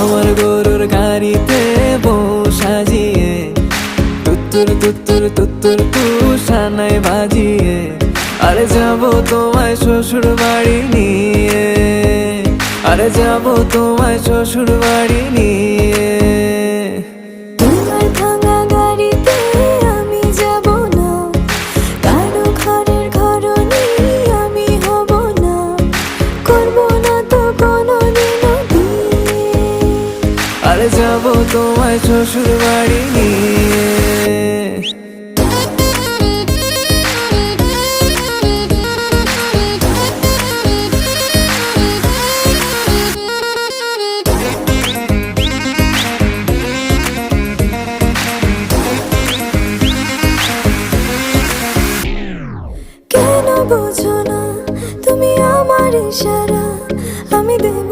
আমার গরুর গাড়িতে বউ সাজিয়ে তুত্তুর তুত্তুর তুত্তুর তু সানাই বাজিয়ে, আরে যাব তোমায় শ্বশুর বাড়ি নিয়ে, আরে যাব তোমায় শ্বশুর বাড়ি নিয়ে। আর যাব তোমায় শ্বশুর বাড়ি নিয়ে বোঝো না তুমি আমার ইশারা আমি দেব